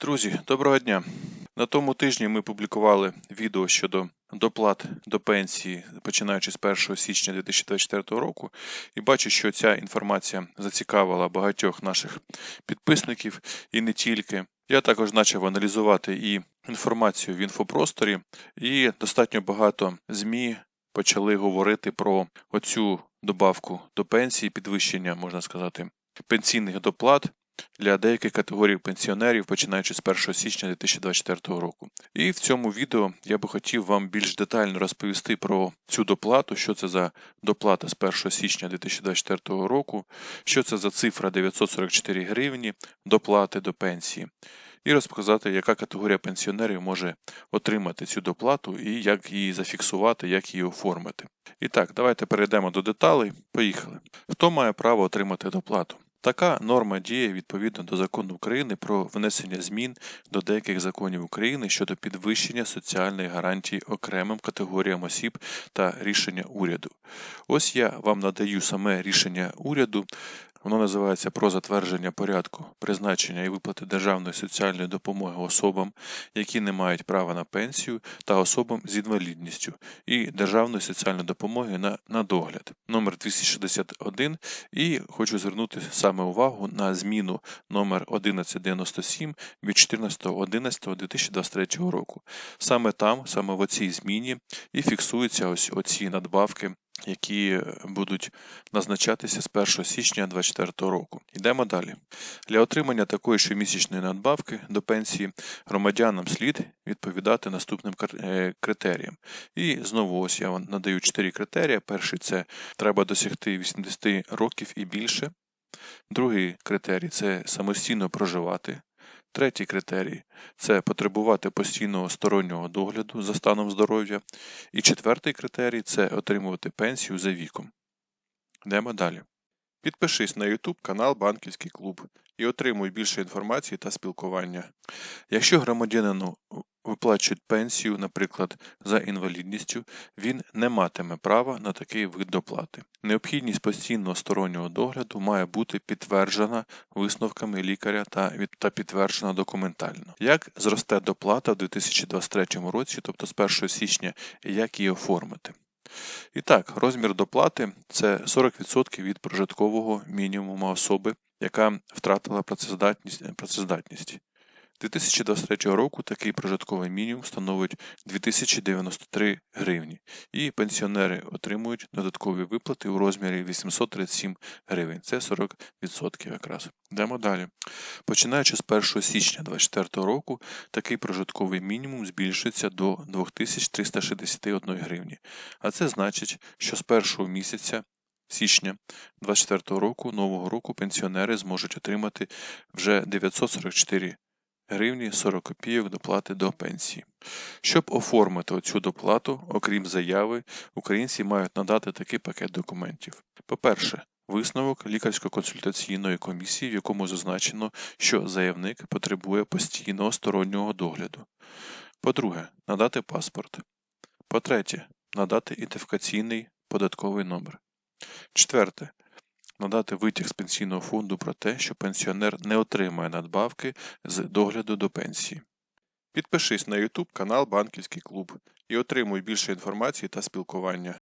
Друзі, доброго дня! На тому тижні ми публікували відео щодо доплат до пенсії, починаючи з 1 січня 2024 року, і бачу, що ця інформація зацікавила багатьох наших підписників і не тільки. Я також почав аналізувати і інформацію в інфопросторі, і достатньо багато ЗМІ почали говорити про оцю добавку до пенсії, підвищення, можна сказати, пенсійних доплат для деяких категорій пенсіонерів, починаючи з 1 січня 2024 року. І в цьому відео я би хотів вам більш детально розповісти про цю доплату, що це за доплата з 1 січня 2024 року, що це за цифра 944 гривні доплати до пенсії. І розказати, яка категорія пенсіонерів може отримати цю доплату і як її зафіксувати, як її оформити. І так, давайте перейдемо до деталей. Поїхали. Хто має право отримати доплату? Така норма діє відповідно до закону України про внесення змін до деяких законів України щодо підвищення соціальних гарантій окремим категоріям осіб та рішення уряду. Ось я вам надаю саме рішення уряду. Воно називається про затвердження порядку призначення і виплати державної соціальної допомоги особам, які не мають права на пенсію, та особам з інвалідністю, і державної соціальної допомоги на, на догляд номер 261. І хочу звернути саме увагу на зміну номер 1197 від 14.11.2023 року. Саме там, саме в оцій зміні, і фіксуються ось оці надбавки які будуть назначатися з 1 січня 2024 року. Йдемо далі. Для отримання такої щомісячної надбавки до пенсії громадянам слід відповідати наступним е, критеріям. І знову ось я вам надаю 4 критерії. Перший це треба досягти 80 років і більше. Другий критерій це самостійно проживати. Третій критерій це потребувати постійного стороннього догляду за станом здоров'я. І четвертий критерій це отримувати пенсію за віком. Йдемо далі. Підпишись на YouTube канал Банківський клуб і отримуй більше інформації та спілкування. Якщо громадянину виплачують пенсію, наприклад, за інвалідністю, він не матиме права на такий вид доплати. Необхідність постійного стороннього догляду має бути підтверджена висновками лікаря та та підтверджена документально. Як зросте доплата в 2023 році, тобто з 1 січня, і як її оформити? І так, розмір доплати це 40% від прожиткового мінімуму особи, яка втратила працездатність. працездатність. 2023 року такий прожитковий мінімум становить 2093 гривні, і пенсіонери отримують додаткові виплати у розмірі 837 гривень. Це 40% якраз. Йдемо далі. Починаючи з 1 січня 2024 року, такий прожитковий мінімум збільшується до 2361 гривні. А це значить, що з першого місяця січня 2024 року нового року пенсіонери зможуть отримати вже 944 гривні 40 копійок доплати до пенсії. Щоб оформити цю доплату, окрім заяви, українці мають надати такий пакет документів. По-перше, висновок лікарсько-консультаційної комісії, в якому зазначено, що заявник потребує постійного стороннього догляду. По-друге, надати паспорт. По-третє, надати ідентифікаційний податковий номер. Четверте надати витяг з пенсійного фонду про те, що пенсіонер не отримає надбавки з догляду до пенсії. Підпишись на YouTube канал Банківський клуб і отримуй більше інформації та спілкування.